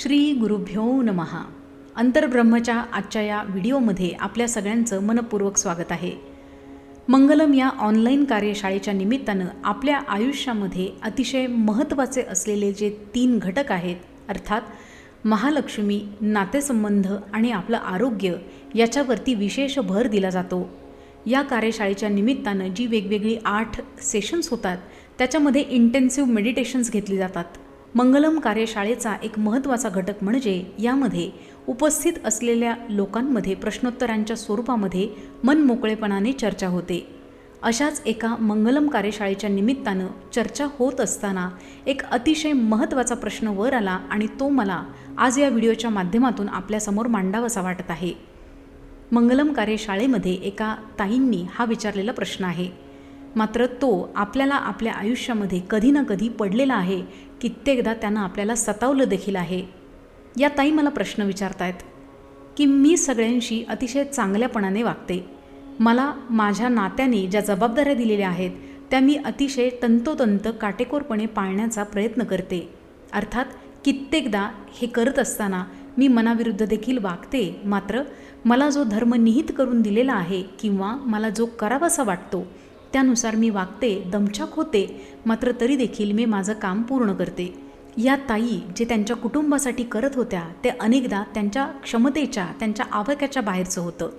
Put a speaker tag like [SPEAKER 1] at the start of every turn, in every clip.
[SPEAKER 1] श्री गुरुभ्यो नमहा अंतर्ब्रह्मच्या आजच्या या व्हिडिओमध्ये आपल्या सगळ्यांचं मनपूर्वक स्वागत आहे. मंगलम या ऑनलाईन कार्यशाळेच्या निमित्तानं आपल्या आयुष्यामध्ये अतिशय महत्त्वाचे असलेले जे तीन घटक आहेत अर्थात महालक्ष्मी नातेसंबंध आणि आपलं आरोग्य याच्यावरती विशेष भर दिला जातो. या कार्यशाळेच्या निमित्तानं जी वेगवेगळी आठ सेशन्स होतात त्याच्यामध्ये इंटेन्सिव्ह मेडिटेशन्स घेतली जातात. मंगलम कार्यशाळेचा एक महत्त्वाचा घटक म्हणजे यामध्ये उपस्थित असलेल्या लोकांमध्ये प्रश्नोत्तरांच्या स्वरूपामध्ये मनमोकळेपणाने चर्चा होते. अशाच एका मंगलम कार्यशाळेच्या निमित्तानं चर्चा होत असताना एक अतिशय महत्त्वाचा प्रश्न वर आला आणि तो मला आज या व्हिडिओच्या माध्यमातून आपल्यासमोर मांडावासा वाटत आहे. मंगलम कार्यशाळेमध्ये एका ताईंनी हा विचारलेला प्रश्न आहे. मात्र तो आपल्याला आपल्या आयुष्यामध्ये कधी ना कधी पडलेला आहे कित्येकदा त्यांना आपल्याला सतावलं देखील आहे. या ताई मला प्रश्न विचारतायत की मी सगळ्यांशी अतिशय चांगल्यापणाने वागते. मला माझ्या नात्याने ज्या जबाबदाऱ्या दिलेल्या आहेत त्या मी अतिशय तंतोतंत काटेकोरपणे पाळण्याचा प्रयत्न करते. अर्थात कित्येकदा हे करत असताना मी मनाविरुद्ध देखील वागते मात्र मला जो धर्म निहित करून दिलेला आहे किंवा मला जो करावासा वाटतो त्यानुसार मी वागते दमछाक होते मात्र तरी देखील मी माझं काम पूर्ण करते. या ताई जे त्यांच्या कुटुंबासाठी करत होत्या ते अनेकदा त्यांच्या क्षमतेच्या त्यांच्या आवाक्याच्या बाहेरचं होतं.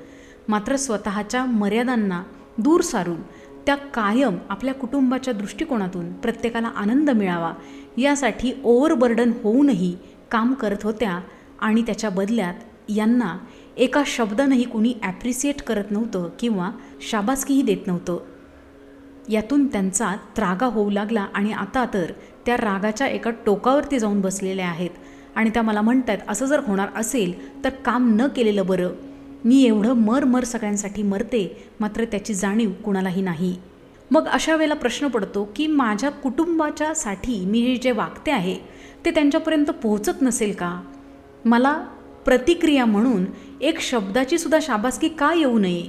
[SPEAKER 1] मात्र स्वतःच्या मर्यादांना दूर सारून त्या कायम आपल्या कुटुंबाच्या दृष्टिकोनातून प्रत्येकाला आनंद मिळावा यासाठी ओव्हरबर्डन होऊनही काम करत होत्या आणि त्याच्या बदल्यात यांना एका शब्दानंही कुणी ॲप्रिसिएट करत नव्हतं किंवा शाबासकीही देत नव्हतं. यातून त्यांचा त्रागा होऊ लागला आणि आता तर त्या रागाच्या एका टोकावरती जाऊन बसलेल्या आहेत. आणि त्या मला म्हणत आहेत असं जर होणार असेल तर काम न केलेलं बरं. मी एवढं मर मर सगळ्यांसाठी मरते मात्र त्याची जाणीव कुणालाही नाही. मग अशा वेळेला प्रश्न पडतो की माझ्या कुटुंबाच्यासाठी मी जे वागते आहे ते त्यांच्यापर्यंत पोहोचत नसेल का? मला प्रतिक्रिया म्हणून एक शब्दाची सुद्धा शाबासकी का येऊ नये?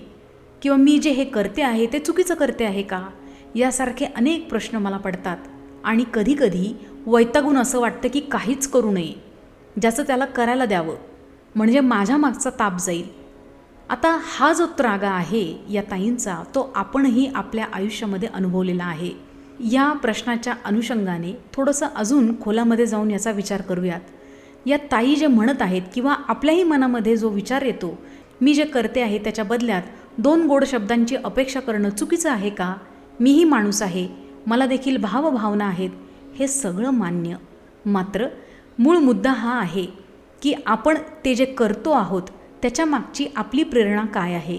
[SPEAKER 1] किंवा मी जे हे करते आहे ते चुकीचं करते आहे का? यासारखे अनेक प्रश्न मला पडतात. आणि कधीकधी वैतागून असं वाटतं की काहीच करू नये. ज्याचं त्याला करायला द्यावं. म्हणजे माझ्या मागचा ताप जाईल. आता हा जो त्रागा आहे या ताईंचा तो आपणही आपल्या आयुष्यामध्ये अनुभवलेला आहे. या प्रश्नाच्या अनुषंगाने थोडंसं अजून खोलामध्ये जाऊन याचा विचार करूयात. या ताई जे म्हणत आहेत किंवा आपल्याही मनामध्ये जो विचार येतो मी जे करते आहे त्याच्या बदल्यात दोन गोड शब्दांची अपेक्षा करणं चुकीचं आहे का? मीही माणूस आहे. मला देखील भावभावना आहेत. हे सगळं मान्य. मात्र मूळ मुद्दा हा आहे की आपण ते जे करतो आहोत त्याच्या मागची आपली प्रेरणा काय आहे?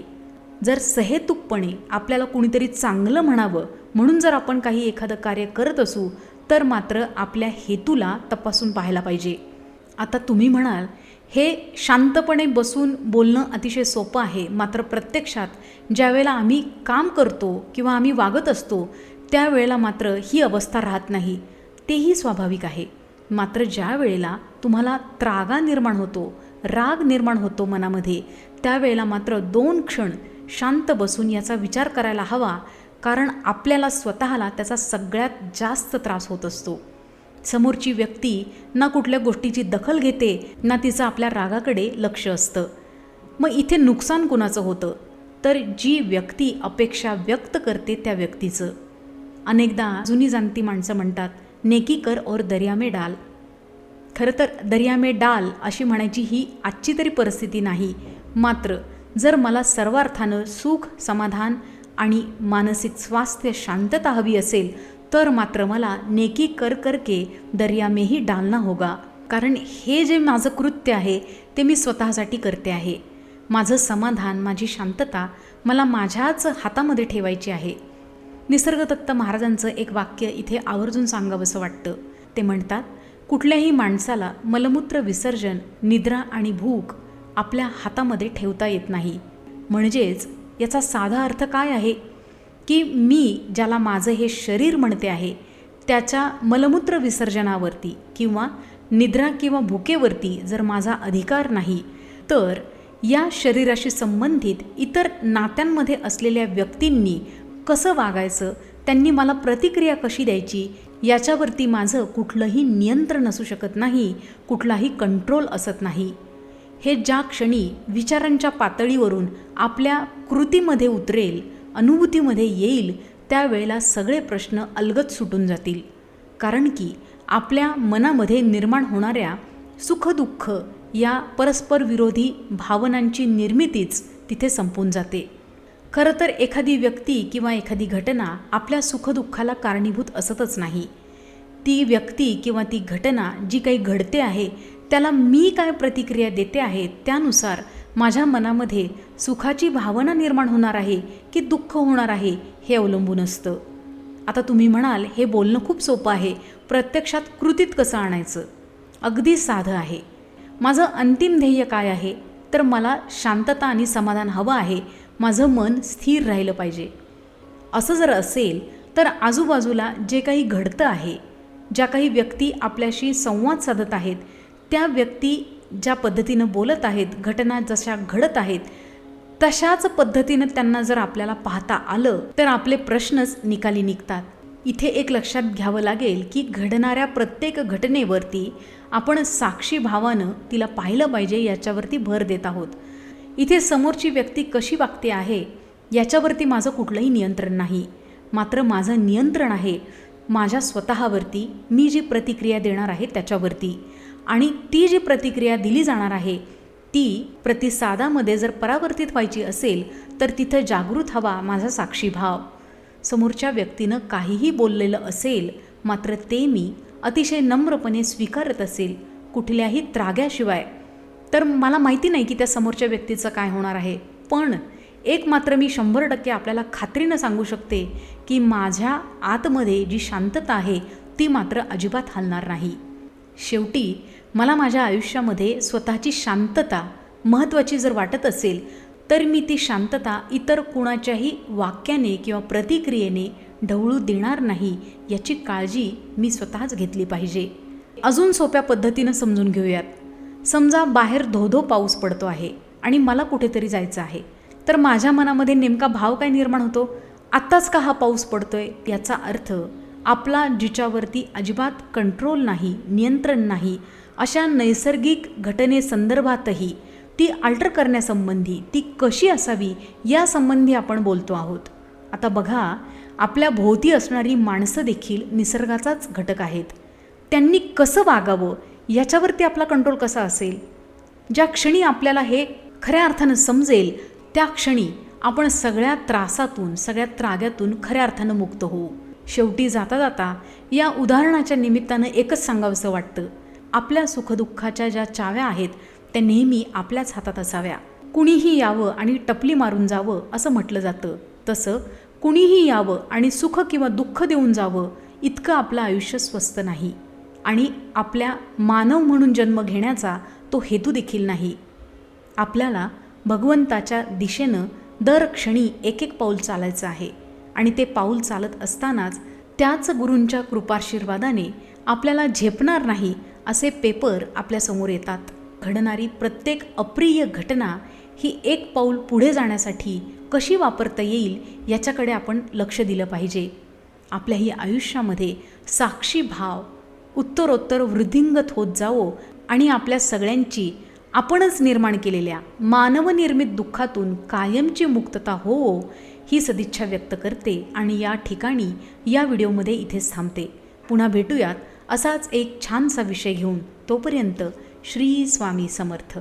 [SPEAKER 1] जर सहेतुकपणे आपल्याला कुणीतरी चांगलं म्हणावं म्हणून जर आपण काही एखादं कार्य करत असू तर मात्र आपल्या हेतूला तपासून पाहायला पाहिजे. आता तुम्ही म्हणाल हे शांतपणे बसून बोलणं अतिशय सोपं आहे. मात्र प्रत्यक्षात ज्यावेळेला आम्ही काम करतो किंवा आम्ही वागत असतो त्यावेळेला मात्र ही अवस्था राहत नाही. तेही स्वाभाविक आहे. मात्र ज्या वेळेला तुम्हाला त्रागा निर्माण होतो राग निर्माण होतो मनामध्ये त्यावेळेला मात्र दोन क्षण शांत बसून याचा विचार करायला हवा कारण आपल्याला स्वतःला त्याचा सगळ्यात जास्त त्रास होत असतो. समोरची व्यक्ती ना कुठल्या गोष्टीची दखल घेते ना तिचं आपल्या रागाकडे लक्ष असतं. मग इथे नुकसान कुणाचं होतं? तर जी व्यक्ती अपेक्षा व्यक्त करते त्या व्यक्तीचं. अनेकदा जुनी जाणती माणसं म्हणतात नेकी कर और दर्या में डाल. खरं तर दर्या में डाल अशी म्हणायची ही आजची तरी परिस्थिती नाही. मात्र जर मला सर्वार्थानं सुख समाधान आणि मानसिक स्वास्थ्य शांतता हवी असेल तर मात्र मला नेकी कर करके दर्या मेही डालना होगा. कारण हे जे माझं कृत्य आहे ते मी स्वतःसाठी करते आहे. माझं समाधान माझी शांतता मला माझ्याच हातामध्ये ठेवायची आहे. निसर्गदत्त महाराजांचं एक वाक्य इथे आवर्जून सांगावंसं वाटतं. ते म्हणतात कुठल्याही माणसाला मलमूत्र विसर्जन निद्रा आणि भूक आपल्या हातामध्ये ठेवता येत नाही. म्हणजेच याचा साधा अर्थ काय आहे? की मी ज्याला माझं हे शरीर म्हणते आहे त्याच्या मलमूत्र विसर्जनावरती किंवा निद्रा किंवा भुकेवरती जर माझा अधिकार नाही तर या शरीराशी संबंधित इतर नात्यांमध्ये असलेल्या व्यक्तींनी कसं वागायचं त्यांनी मला प्रतिक्रिया कशी द्यायची याच्यावरती माझं कुठलंही नियंत्रण असू शकत नाही कुठलाही कंट्रोल असत नाही. हे ज्या क्षणी विचारांच्या पातळीवरून आपल्या कृतीमध्ये उतरेल अनुभूतीमध्ये येईल त्यावेळेला सगळे प्रश्न अलगत सुटून जातील. कारण की आपल्या मनामध्ये निर्माण होणाऱ्या सुखदुःख या परस्पर विरोधी भावनांची निर्मितीच तिथे संपून जाते. खरं तर एखादी व्यक्ती किंवा एखादी घटना आपल्या सुखदुःखाला कारणीभूत असतच नाही. ती व्यक्ती किंवा ती घटना जी काही घडते आहे त्याला मी काय प्रतिक्रिया देते आहे त्यानुसार माझ्या मनामध्ये सुखाची भावना निर्माण होणार आहे की दुःख होणार आहे हे अवलंबून असतं. आता तुम्ही म्हणाल हे बोलणं खूप सोपं आहे. प्रत्यक्षात कृतीत कसं आणायचं? अगदी साधं आहे. माझं अंतिम ध्येय काय आहे? तर मला शांतता आणि समाधान हवं आहे. माझं मन स्थिर राहिलं पाहिजे. असं जर असेल तर आजूबाजूला जे काही घडतं आहे ज्या काही व्यक्ती आपल्याशी संवाद साधत आहेत त्या व्यक्ती ज्या पद्धतीनं बोलत आहेत घटना जशा घडत आहेत तशाच पद्धतीनं त्यांना जर आपल्याला पाहता आलं तर आपले प्रश्नच निकाली निघतात. इथे एक लक्षात घ्यावं लागेल की घडणाऱ्या प्रत्येक घटनेवरती आपण साक्षी भावानं तिला पाहिलं पाहिजे याच्यावरती भर देत आहोत. इथे समोरची व्यक्ती कशी वागते आहे याच्यावरती माझं कुठलंही नियंत्रण नाही. मात्र माझं नियंत्रण आहे माझ्या स्वतःवरती मी जी प्रतिक्रिया देणार आहे त्याच्यावरती. आणि ती जी प्रतिक्रिया दिली जाणार आहे ती प्रतिसादामध्ये जर परावर्तित व्हायची असेल तर तिथं जागृत हवा माझा साक्षीभाव. समोरच्या व्यक्तीनं काहीही बोललेलं असेल मात्र ते मी अतिशय नम्रपणे स्वीकारत असेल कुठल्याही त्राग्याशिवाय. तर मला माहिती नाही की त्या समोरच्या व्यक्तीचं काय होणार आहे पण एक मात्र मी शंभर टक्के आपल्याला खात्रीनं सांगू शकते की माझ्या आतमध्ये जी शांतता आहे ती मात्र अजिबात हलणार नाही. शेवटी मला माझ्या आयुष्यामध्ये स्वतःची शांतता महत्त्वाची जर वाटत असेल तर मी ती शांतता इतर कुणाच्याही वाक्याने किंवा प्रतिक्रियेने ढवळू देणार नाही याची काळजी मी स्वतःच घेतली पाहिजे. अजून सोप्या पद्धतीनं समजून घेऊयात. समजा बाहेर धोधो पाऊस पडतो आहे आणि मला कुठेतरी जायचं आहे तर माझ्या मनामध्ये नेमका भाव काय निर्माण होतो? आत्ताच का हा पाऊस पडतोय? याचा अर्थ आपला जिच्यावरती अजिबात कंट्रोल नाही नियंत्रण नाही अशा नैसर्गिक घटनेसंदर्भातही ती अल्टर करण्यासंबंधी ती कशी असावी यासंबंधी आपण बोलतो आहोत. आता बघा आपल्या भोवती असणारी माणसं देखील निसर्गाचाच घटक आहेत. त्यांनी कसं वागावं याच्यावरती आपला कंट्रोल कसा असेल? ज्या क्षणी आपल्याला हे खऱ्या अर्थानं समजेल त्या क्षणी आपण सगळ्या त्रासातून सगळ्या त्राग्यातून खऱ्या अर्थानं मुक्त होऊ. शेवटी जाता जाता या उदाहरणाच्या निमित्तानं एकच सांगावंसं वाटतं. आपल्या सुखदुःखाच्या ज्या चाव्या आहेत त्या नेहमी आपल्याच हातात असाव्या. कुणीही यावं आणि टपली मारून जावं असं म्हटलं जातं. तसं कुणीही यावं आणि सुख किंवा दुःख देऊन जावं इतकं आपलं आयुष्य स्वस्त नाही. आणि आपल्या मानव म्हणून जन्म घेण्याचा तो हेतू देखील नाही. आपल्याला भगवंताच्या दिशेनं दर क्षणी एक एक पाऊल चालायचं आहे. आणि ते पाऊल चालत असतानाच त्याच गुरूंच्या कृपाशीर्वादाने आपल्याला झेपणार नाही असे पेपर आपल्यासमोर येतात. घडणारी प्रत्येक अप्रिय घटना ही एक पाऊल पुढे जाण्यासाठी कशी वापरता येईल याच्याकडे आपण लक्ष दिलं पाहिजे. आपल्याही आयुष्यामध्ये साक्षी भाव उत्तरोत्तर वृद्धिंगत होत जावो आणि आपल्या सगळ्यांची आपणच निर्माण केलेल्या मानवनिर्मित दुःखातून कायमची मुक्तता होवो ही सदिच्छा व्यक्त करते आणि या ठिकाणी या व्हिडिओमध्ये इथेच थांबते. पुन्हा भेटूयात असाच एक छानसा विषय घेऊन तोपर्यंत श्री स्वामी समर्थ.